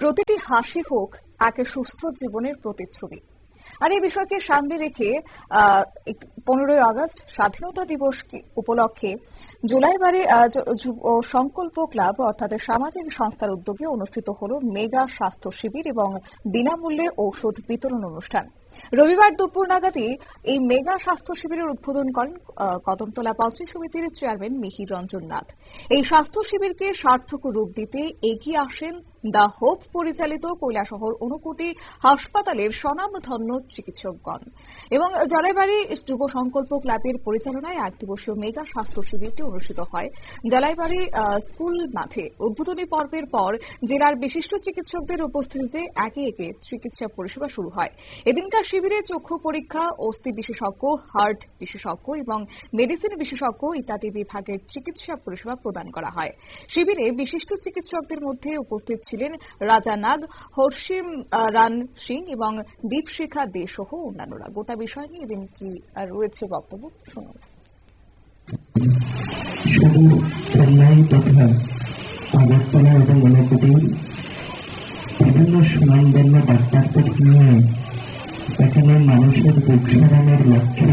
প্রতিটি হাসি হোক একে সুস্থ জীবনের প্রতিচ্ছবি। আর এই বিষয়কে সামনে রেখে পনেরোই আগস্ট স্বাধীনতা দিবস উপলক্ষে জুলাইবারে সংকল্প ক্লাব অর্থাৎ সামাজিক সংস্থার উদ্যোগে অনুষ্ঠিত হল মেগা স্বাস্থ্য শিবির এবং বিনামূল্যে ঔষধ বিতরণ অনুষ্ঠান। রবিবার দুপুর নাগাদই এই মেগা স্বাস্থ্য শিবিরের উদ্বোধন করেন কদমতলা পঞ্চায়েত সমিতির চেয়ারম্যান মিহির রঞ্জন নাথ। এই স্বাস্থ্য শিবিরকে সার্থক রূপ দিতে এগিয়ে আসেন দ্য হোপ পরিচালিত কৈলাসহর অনুকুটি হাসপাতালের স্বনামধন্য চিকিৎসকগণ। এবং জলাইবাড়ি যুব সংকল্প ক্লাবের পরিচালনায় এক দিবসীয় মেগা স্বাস্থ্য শিবিরটি অনুষ্ঠিত হয়। জলাইবাড়ি স্কুল মাঠে উদ্বোধনী পর্বের পর জেলার বিশিষ্ট চিকিৎসকদের উপস্থিতিতে একে একে চিকিৎসা পরিষেবা শুরু হয়। এদিনকার শিবিরে চক্ষু পরীক্ষা অস্থি বিশেষজ্ঞ হার্ট বিশেষজ্ঞ এবং মেডিসিন বিশেষজ্ঞ ইত্যাদি বিভাগের চিকিৎসা পরিষেবা প্রদান করা হয়। শিবিরে বিশিষ্ট চিকিৎসকদের মধ্যে উপস্থিত ছিলেন রাজা নাগ হর্ষিম রান সিং এবং দীপশিখা দে সহ অন্যান্যরা। গোটা বিষয় নিয়ে এদিন কি আহ, রয়েছে বক্তব্য, শুনুন। শুধু চেন্নাই তথা আগরতলা এবং ঊনকোটির বিভিন্ন সুনামধন্য ডাক্তারদের নিয়ে এখানে মানুষের রোগ লক্ষ্যে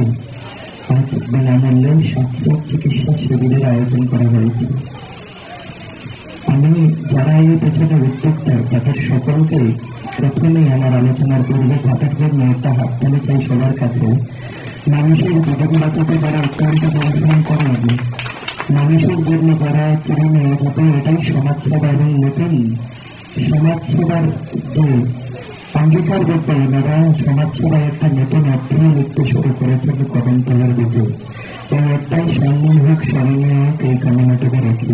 আজ বিনামূল্যে স্বাস্থ্য চিকিৎসা শিবিরের আয়োজন করা হয়েছে। আমি যারা এই পেছনে উদ্যোক্তা, তাদের সকলকে প্রথমেই আমার আলোচনার পূর্বে থাকার জন্য একটা হাততালি চাই সবার কাছে। মানুষের জীবন বাঁচাতে যারা অত্যন্ত পরিশ্রম করেন মানুষের জন্য যারা চিরে নিয়ে যেত এটাই সমাজসেবা এবং নতুন সমাজসেবার যে অঙ্গীকারবদ্ধ ওনারা সমাজসেবায় একটা নতুন অধ্যায় লিখতে শুরু করেছেন কদমতলার দিকে। এই একটাই সম্মান হোক স্মরণীয় হোক এই কামনাটুকু রাখি।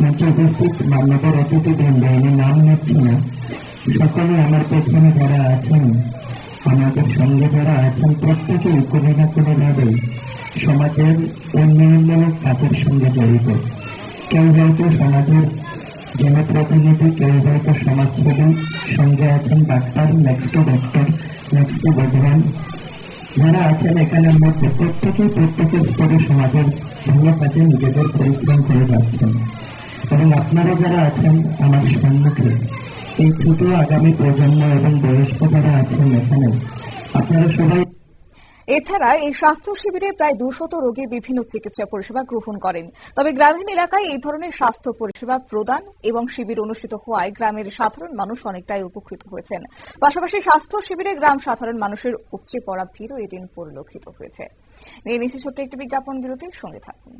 মঞ্চে উপস্থিত মান্যবর অতিথিবৃন্দ আমি নাম নিচ্ছি না। সকলে আমার পেছনে যারা আছেন আমাদের সঙ্গে যারা আছেন, প্রত্যেকেই কোনো না কোনো ভাবে সমাজের উন্নয়নমূলক কাজের সঙ্গে জড়িত। কেউ হয়তো সমাজের জনপ্রতিনিধি, কেউ হয়তো সমাজসেবী সঙ্গে আছেন doctor next doctor next to যারা আছেন এখানের মধ্যে প্রত্যেকেই প্রত্যেকের স্তরে সমাজের ভালো কাজে নিজেদের পরিশ্রম করে যাচ্ছেন। এবং আপনারা যারা আছেন, আমার সম্মুখে এই ছোট আগামী প্রজন্ম এবং বয়স্ক যারা আছেন এখানে আপনারা সবাই এছাড়া এই স্বাস্থ্য শিবিরে প্রায় দুশত রোগী বিভিন্ন চিকিৎসা পরিষেবা গ্রহণ করেন। তবে গ্রামীণ এলাকায় এই ধরনের স্বাস্থ্য পরিষেবা প্রদান এবং শিবির অনুষ্ঠিত হওয়ায় গ্রামের সাধারণ মানুষ অনেকটাই উপকৃত হয়েছেন। পাশাপাশি স্বাস্থ্য শিবিরে গ্রাম সাধারণ মানুষের উপচে পড়া ভিড়ও এদিন পরিলক্ষিত হয়েছে। নিয়ে ছোট্ট একটি বিজ্ঞাপন বিরতির সঙ্গে থাকুন।